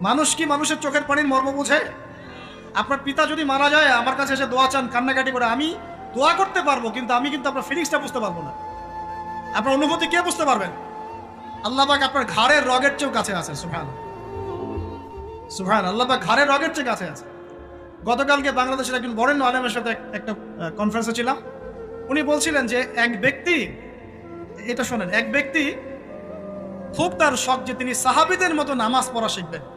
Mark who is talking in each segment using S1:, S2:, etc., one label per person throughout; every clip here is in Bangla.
S1: মানুষ কি মানুষের চোখের পানির মর্ম বুঝে? আপনার পিতা যদি মারা যায়, আমার কাছে এসে দোয়া চান, কান্নাকাটি করে, আমি দোয়া করতে পারব, কিন্তু আমি কিন্তু আপনার ফিলিংসটা বুঝতে পারব না। আপনার অনুভূতি কে বুঝতে পারবেন? আল্লাহ পাক আপনার ঘাড়ের রগের চেয়েও কাছে আছে সুফান সুফান আল্লাহ পাক ঘাড়ের রগের চেয়ে কাছে আছে। গতকালকে বাংলাদেশের একজন বরেণ্য আলেমের সাথে একটা কনফারেন্সে ছিলাম। উনি বলছিলেন যে, এক ব্যক্তি, এটা শোনেন, এক ব্যক্তি খুব তার শখ যে তিনি সাহাবিদের মতো নামাজ পড়া শিখবেন।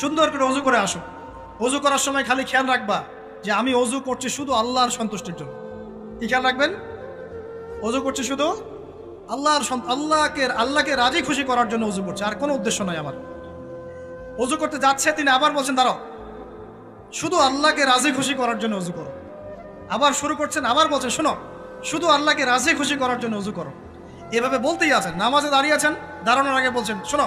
S1: সুন্দর করে অজু করে আসো। অজু করার সময় খালি খেয়াল রাখবা যে আমি অজু করছি শুধু আল্লাহর সন্তুষ্টির জন্য। কি খেয়াল রাখবেন? অজু করছি শুধু আল্লাহর আল্লাহকে আল্লাহকে রাজি খুশি করার জন্য অজু করছে, আর কোনো উদ্দেশ্য নয় আমার। অজু করতে যাচ্ছে তিনি, আবার বলছেন, দাঁড়াও। শুধু আল্লাহকে রাজি খুশি করার জন্য অজু করো। আবার শুরু করছেন, আবার বলছেন, শোনো, শুধু আল্লাহকে রাজি খুশি করার জন্য অজু করো। এভাবে বলতেই আছেন, নামাজে দাঁড়িয়ে আছেন, দাঁড়ানোর আগে বলছেন, শোনো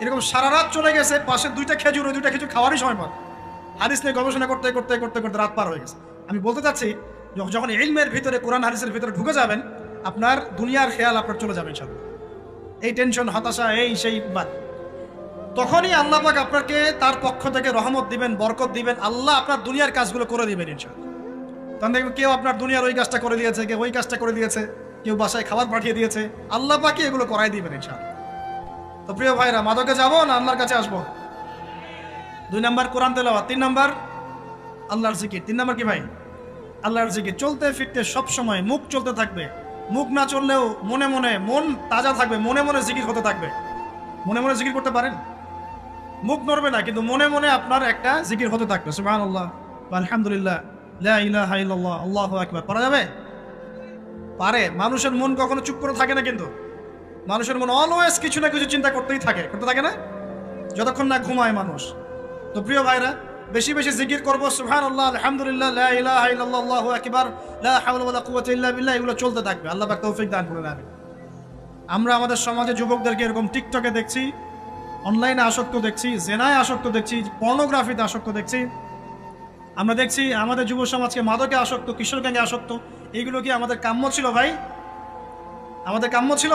S1: এরকম সারা রাত চলে গেছে, পাশে দুইটা খেজুর, ওই দুইটা খেজুর খাওয়ারই সময় পান হাদিস নিয়ে গবেষণা করতে করতে করতে করতে রাত পার হয়ে গেছে। আমি বলতে চাচ্ছি, যখ- যখন ইলমের ভিতরে, কোরআন হাদিসের ভিতরে ঢুকে যাবেন, আপনার দুনিয়ার খেয়াল আপনার চলে যাবে সব এই টেনশন হতাশা, এই সেই বাদ। তখনই আল্লাহ পাক আপনাকে তার পক্ষ থেকে রহমত দিবেন, বরকত দিবেন, আল্লাহ আপনার দুনিয়ার কাজগুলো করে দিবেন ইনশাআল্লাহ। তখন দেখবেন কেউ আপনার দুনিয়ার ওই কাজটা করে দিয়েছে, কেউ ওই কাজটা করে দিয়েছে, কেউ বাসায় খাবার পাঠিয়ে দিয়েছে, আল্লাহ পাকি এগুলো করাই দিবেন ইনশাআল্লাহ। তো প্রিয় ভাইরা, মাদকে যাব না, আল্লাহর কাছে আসব? দুই নাম্বার কোরআন তেলাওয়াত, তিন নাম্বার আল্লাহর জিকির। তিন নাম্বার কি ভাই? আল্লাহর জিকির। চলতে ফিরতে সব সময় মুখ চলতে থাকবে। মুখ না চললেও মনে মনে মন তাজা থাকবে, মনে মনে জিকির হতে থাকবে। মনে মনে জিকির করতে পারেন? মুখ নড়বে না, কিন্তু মনে মনে আপনার একটা জিকির হতে থাকবে। সুবাহ আল্লাহ আলহামদুলিল্লাহ আল্লাহু আকবার। পারা যাবে? পারে। মানুষের মন কখনো চুপ করে থাকে না কিন্তু। মানুষের মন অলওয়েজ কিছু না কিছু চিন্তা করতেই থাকে, করতে থাকে না? যতক্ষণ না ঘুমায় মানুষ। তো প্রিয় ভাইরা, বেশি বেশি জিকির করব সুবহান আল্লাহ আলহামদুলিল্লাহ বিল্লাহ, এগুলো চলতে থাকবে। আল্লাহ তৌফিক দান করে আমিন। আমরা আমাদের সমাজে যুবকদেরকে এরকম টিকটকে দেখছি, অনলাইনে আসক্ত দেখছি, জেনায় আসক্ত দেখছি, পর্নোগ্রাফিতে আসক্ত দেখছি। আমরা দেখছি আমাদের যুব সমাজকে মাদকে আসক্ত, কিশোর গ্যাঙ্গে আসক্ত। এইগুলো কি আমাদের কাম্য ছিল ভাই? আমাদের কাম্য ছিল?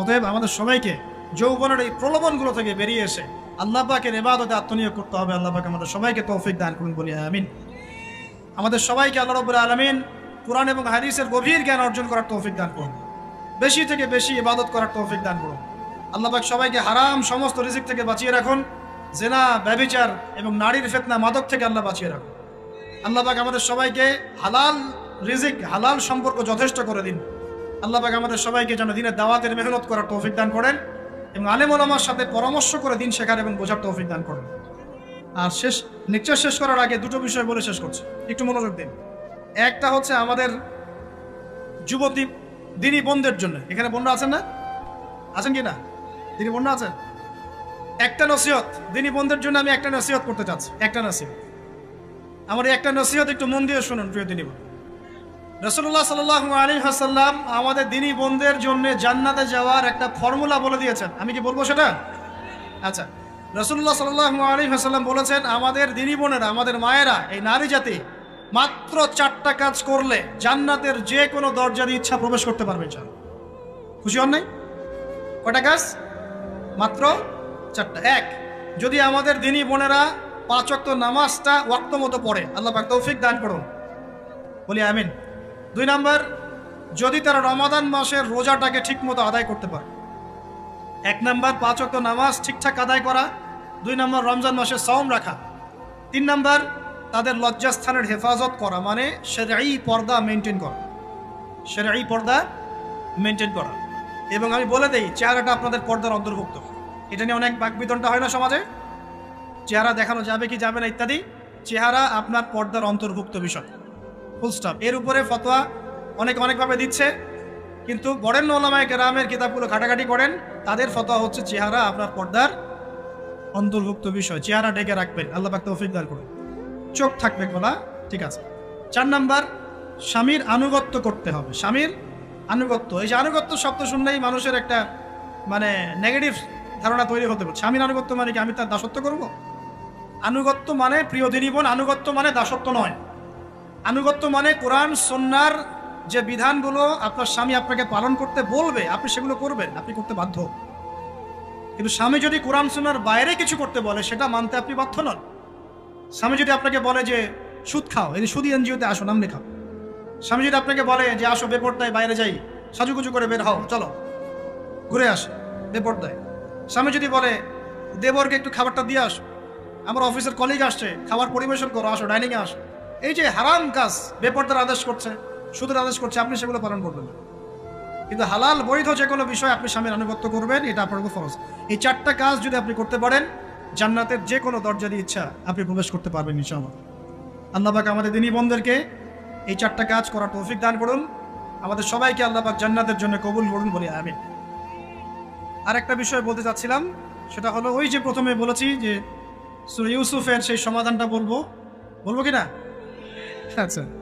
S1: অতএব আমাদের সবাইকে যৌবনের এই প্রলোভনগুলো থেকে বেরিয়ে এসে আল্লাহ পাকের আত্মনিয়োগ করতে হবে। আল্লাহ আমাদের সবাইকে তৌফিক দান করুন বলি, আমিন। আমাদের সবাইকে আল্লাহ রব্বুল আলমিন কোরআন এবং হাদিসের গভীর জ্ঞান অর্জন করার তৌফিক দান করুন। বেশি থেকে বেশি ইবাদত করার তৌফিক দান করুন। আল্লাহ পাক সবাইকে হারাম সমস্ত রিজিক থেকে বাঁচিয়ে রাখুন। জেনা ব্যবিচার এবং নারীর ফেতনা মাদক থেকে আল্লাহ বাঁচিয়ে রাখুন। আল্লাহ পাক আমাদের সবাইকে হালাল রিজিক, হালাল সম্পর্ক যথেষ্ট করে দিন। আল্লাহ পাক আমাদের সবাইকে যেন দিনের দাওয়াতের মেহনত করার তৌফিক দান করেন এবং আলেম ওলামার সাথে পরামর্শ করে দিন শেখার এবং বোঝার তৌফিক দান করেন। আর শেষ, লেকচার শেষ করার আগে দুটো বিষয় বলে শেষ করছি। একটু মনোযোগ দিন। একটা হচ্ছে আমাদের যুবতী, দিনী বোনদের জন্য। এখানে বোনরা আছেন না? আছেন কি না? দিনী বোনরা আছেন? একটা নসিহত। দিনী বোনদের জন্য আমি একটা নসিহত করতে চাচ্ছি। একটা নসিহত। আমার একটা নসিহত একটু মন দিয়ে শুনুন, প্রিয় দিনী বোন। রসুল্লাহ সাল আলী হাসাল্লাম আমাদের দিনী বোনদের জন্য জান্নাতে যাওয়ার একটা ফর্মুলা বলে দিয়েছেন। আমি কি বলব সেটা? আচ্ছা। রসুল্লাহ সাল আলী হাসাল্লাম বলেছেন, আমাদের দিনী বোনেরা, আমাদের মায়েরা, এই নারী জাতি মাত্র চারটা কাজ করলে জান্নাতের যে কোনো দরজার ইচ্ছা প্রবেশ করতে পারবে চান খুশি হন নাই? কটা কাজ? মাত্র চারটা। এক, যদি আমাদের দিনী বোনেরা পাঁচ অক্ত নামাজটা ওয়াক্ত মতো পড়ে, আল্লাহ তৌফিক দান করুন। বলি আমিন। দুই নাম্বার, যদি তারা রমাদান মাসের রোজাটাকে ঠিকমতো আদায় করতে পারে। এক নাম্বার, পাঁচ অক্ত নামাজ ঠিকঠাক আদায় করা। দুই নাম্বার, রমজান মাসে সওম রাখা। তিন নাম্বার, তাদের লজ্জাস্থানের হেফাজত করা মানে সেরাই পর্দা মেনটেন করা। সেরাই পর্দা মেনটেন করা। এবং আমি বলে দেই, চেহারাটা আপনাদের পর্দার অন্তর্ভুক্ত। এটা নিয়ে অনেক বাকবিতনটা হয় না সমাজে? চেহারা দেখানো যাবে কি যাবে না ইত্যাদি? চেহারা আপনার পর্দার অন্তর্ভুক্ত বিষয়। ফুল স্টপ এর উপরে ফতোয়া অনেক, অনেকভাবে দিচ্ছে। কিন্তু বরেন ওলামায় গ্রামের কিতাবগুলো ঘাটাঘাটি করেন। তাদের ফতোয়া হচ্ছে চেহারা আপনার পর্দার অন্তর্ভুক্ত বিষয়। চেহারা ডেকে রাখবেন। আল্লাহ পাক তৌফিক দান করুন। চোখ থাকবে বলা ঠিক আছে। চার নাম্বার, স্বামীর আনুগত্য করতে হবে। স্বামীর আনুগত্য। এই যে আনুগত্য শব্দ শুনলেই মানুষের একটা মানে নেগেটিভ ধারণা তৈরি হতে পারে। স্বামীর আনুগত্য মানে কি আমি তার দাসত্ব করব? আনুগত্য মানে প্রিয় দিনীবন আনুগত্য মানে দাসত্ব নয়। আনুগত্য মানে কোরআন সন্ন্যার যে বিধানগুলো আপনার স্বামী আপনাকে পালন করতে বলবে, আপনি সেগুলো করবেন, আপনি করতে বাধ্য। কিন্তু স্বামী যদি কোরআন সন্ন্যার বাইরে কিছু করতে বলে, সেটা মানতে আপনি বাধ্য নন। স্বামী যদি আপনাকে বলে যে, সুদ খাও, এই সুদি এনজিওতে আসো, নাম লেখাও। স্বামী যদি আপনাকে বলে যে, আসো বেপরদায় বাইরে যাই, সাজুগুজু করে বের হও, চলো, ঘুরে আস, বেপরদায়। স্বামী যদি বলে, দেবরকে একটু খাবারটা দিয়ে আসো, আমার অফিসের কলিগ আসছে, খাবার পরিবেশন করো, আসো, ডাইনিংয়ে আসো। এই যে হারাম কাজ বেপরদার আদেশ করছে, সুদের আদেশ করছে, আপনি সেগুলো পালন করবেন কিন্তু হালাল, বৈধ যে কোনো বিষয় আপনি স্বামীর আনুগত্য করবেন, এটা আপনার ফরজ। এই চারটা কাজ যদি আপনি করতে পারেন, জান্নাতের যে কোনো দরজা দিয়ে ইচ্ছা আপনি প্রবেশ করতে পারবেন, ইনশাআল্লাহ। আল্লাহ পাক আমাদের দিনী বন্ধুদেরকে এই চারটা কাজ করার তৌফিক দান করুন। আমাদের সবাইকে আল্লাহ পাক জান্নাতের জন্য কবুল করুন বলি আমি আর একটা বিষয় বলতে চাচ্ছিলাম, সেটা হলো ওই যে প্রথমে বলেছি যে ইউসুফের সেই সমাধানটা বলব। বলব কি না? আচ্ছা